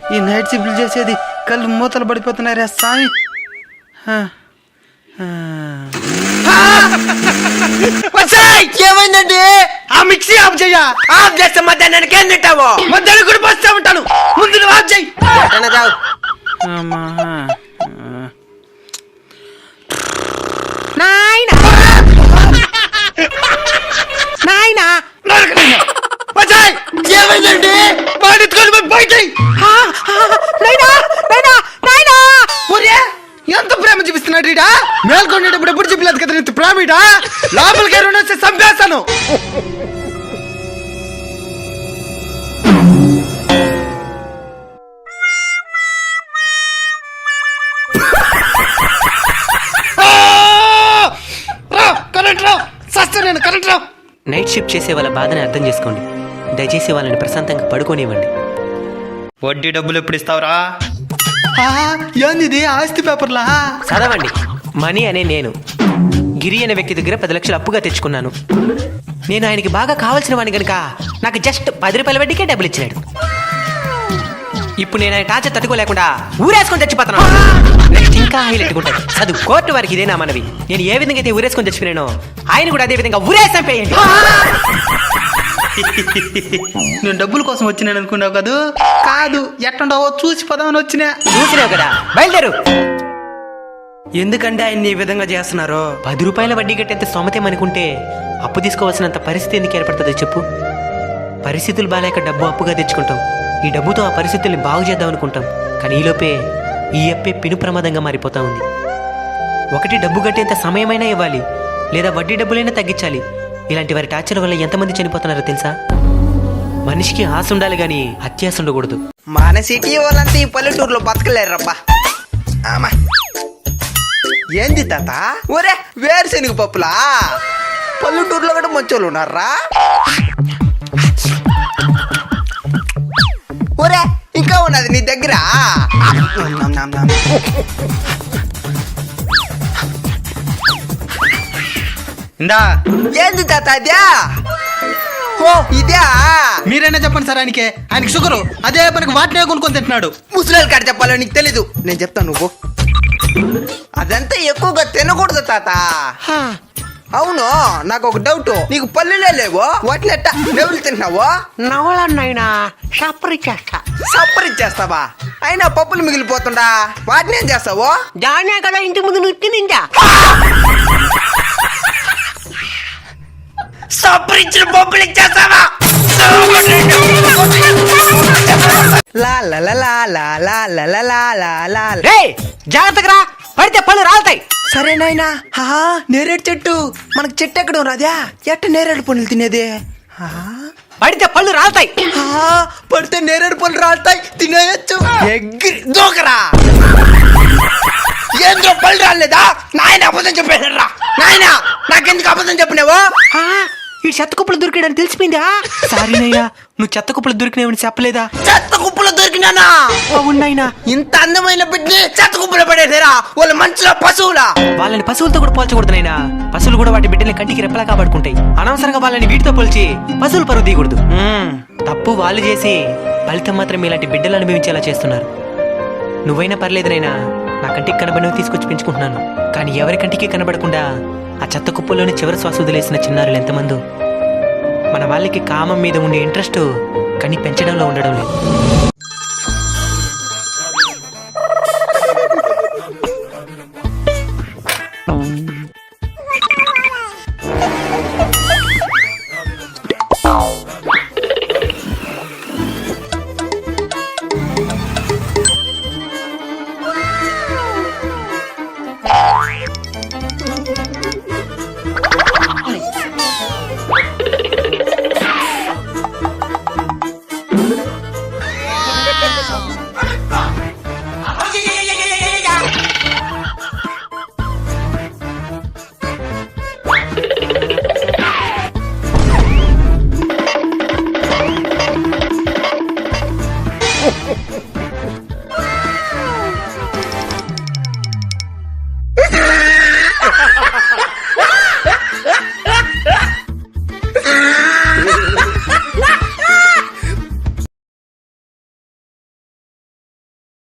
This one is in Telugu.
ఈ నైట్ షిఫ్ట్లు చేసేది కళ్ళు మూతలు పడిపోతున్నాయి రే ఆ. ఏమైందండి? ఆ మిక్సీ ఆఫ్ చెయ్య. ఆఫ్ చేస్తే మధ్యాహ్నానికి ఏం తింటావు? మధ్యాహ్నం కూడా బస్తా ఉంటాను. ముందు ఆఫ్ చెయ్యి. అమ్మా, లోపలికి వచ్చి చంపేస్తాను. నైట్ షిఫ్ట్ చేసే వాళ్ళ బాధని అర్థం చేసుకోండి. దయచేసి వాళ్ళని ప్రశాంతంగా పడుకోనివ్వండి. వడ్డీ డబ్బులు ఎప్పుడు ఇస్తావురా? ఏంది ఇది ఆస్తి పేపర్లా? చదవండి. మనీ అనే నేను. గిరి అనే వ్యక్తి దగ్గర పది లక్షలు అప్పుగా తెచ్చుకున్నాను. నేను ఆయనకి బాగా కావాల్సిన వాడిని కనుక నాకు జస్ట్ పది రూపాయల వడ్డీకే డబ్బులు ఇచ్చినాడు. ఇప్పుడు నేను ఆయన టార్చర్ తట్టుకోలేకుండా ఊరేసుకొని చచ్చిపోతున్నాను. నెక్స్ట్ ఇంకా హైలైట్ ఉంటుంది. చదువు కోర్టు వారికి ఇదే నా మనవి? నేను ఏ విధంగా అయితే ఊరేసుకొని చచ్చిపోయానో ఆయన కూడా అదే విధంగా ఊరేసి చంపేయండి నేను డబ్బుల కోసం వచ్చినాను అనుకున్నావు కదూ? కాదు ఎట్టుండవో చూసి పోదామని వచ్చినా. చూసినావు కదా. బయలుదేరు. ఎందుకంటే ఆయన్ని ఈ విధంగా చేస్తున్నారు? పది రూపాయల వడ్డీ కట్టేంత స్తోమతేమనుకుంటే అప్పు తీసుకోవాల్సినంత పరిస్థితి ఎందుకు ఏర్పడుతుందో చెప్పు. పరిస్థితులు బాగాలేక డబ్బు అప్పుగా తెచ్చుకుంటాం. ఈ డబ్బుతో ఆ పరిస్థితుల్ని బాగు చేద్దాం అనుకుంటాం. కానీ ఈలోపే ఈ అప్పే పిను ప్రమాదంగా మారిపోతా ఉంది. ఒకటి డబ్బు కట్టేంత సమయమైనా ఇవ్వాలి లేదా వడ్డీ డబ్బులైనా తగ్గించాలి. ఇలాంటి వారి టార్చర్ వల్ల ఎంతమంది చనిపోతున్నారో తెలుసా? మనిషికి ఆశ ఉండాలి కానీ అత్యాశ ఉండకూడదు. మన సిటీ వాళ్ళంతా ఈ పల్లెటూరులో బతకలేరబ్బా ఆమా. ఏంది తాత? ఒరే వేరుశనగ పప్పులా? పల్లెటూరులో కూడా మంచోళ్ళు ఉన్నారా? ఒరే ఇంకా ఉన్నది నీ దగ్గర. ఇందా. ఏంది తాత అదే ఓ ఇదే? మీరైనా చెప్పండి సార్ ఆయనకి. ఆయనకి షుగరు. అదే మనకి వాటినే కొనుక్కొని తింటున్నాడు. ముసలి కాడ చెప్పాలో నీకు తెలీదు. నేను చెప్తాను నువ్వు. అదంతా ఎక్కువగా తినకూడదు తాత అవును నాకు ఒక డౌట్ నీకు పల్లెలే లేవు వాటిని ఎట్టా నెవులు తింటున్నావు నవలన్నైనా సపరి చేస్తా సప్పరిచ్చేస్తావా అయినా పప్పులు మిగిలిపోతుండా వాటిని ఏం చేస్తావు దానే కదా ఇంటి ముందు నువ్వు తినిందా సప్పరిచ్చిన పప్పులు ఇచ్చేస్తావా లా లా లా లా లా లా లా లా జాగ్రత్తగా పడితే పళ్ళు రాలుతాయి. సరే నాయనా. హా నేరేడు చెట్టు. మనకు చెట్టు ఎక్కడ ఉన్నదా? ఎట్ట నేరేడు పండ్లు తినేది? పడితే పళ్ళు రాలుతాయి. పడితే నేరేడు పండ్లు రాలుతాయి. తినేయచ్చు. ఎగ్గిరి దూకరా ఏందో పళ్ళు రాలేదా? నాయన అబద్ధం చెప్పేశారా నాయన నాకెందుకు అబద్ధం చెప్పినావు? ఈ చెత్త కుప్పలు దొరికాడని తెలిసిపోయిందా? సారీనయ్యా నువ్వు చెత్త కుప్పలు దొరికినావని చెప్పలేదా? చెత్త కుప్పలో దొరికినానా? ఇంత అందమైన బిడ్డని చెత్త కుప్పలో పడేసారా? వాళ్ళ మంచుల పశువులా? వాళ్ళని పశువులతో కూడా పోల్చకూడదునైనా పశువులు కూడా వాటి బిడ్డల్ని కంటికి రెప్పలా కాపాడుకుంటాయి. అనవసరంగా వాళ్ళని వీటితో పోల్చి పశువులు పరువు తీయకూడదు. తప్పు వాళ్ళు చేసి ఫలితం మాత్రం ఇలాంటి బిడ్డలు అనుభవించేలా చేస్తున్నారు. నువ్వైనా పర్లేదునైనా నా కంటికి కనబడినవి తీసుకొచ్చి పెంచుకుంటున్నాను. కానీ ఎవరి కంటికి కనబడకుండా ఆ చెత్త కుప్పలోని చివరి శ్వాస వదిలేసిన చిన్నారులు ఎంతమందో. మన వాళ్ళకి కామం మీద ఉండే ఇంట్రెస్ట్ కానీ పెంచడంలో ఉండడం లేదు.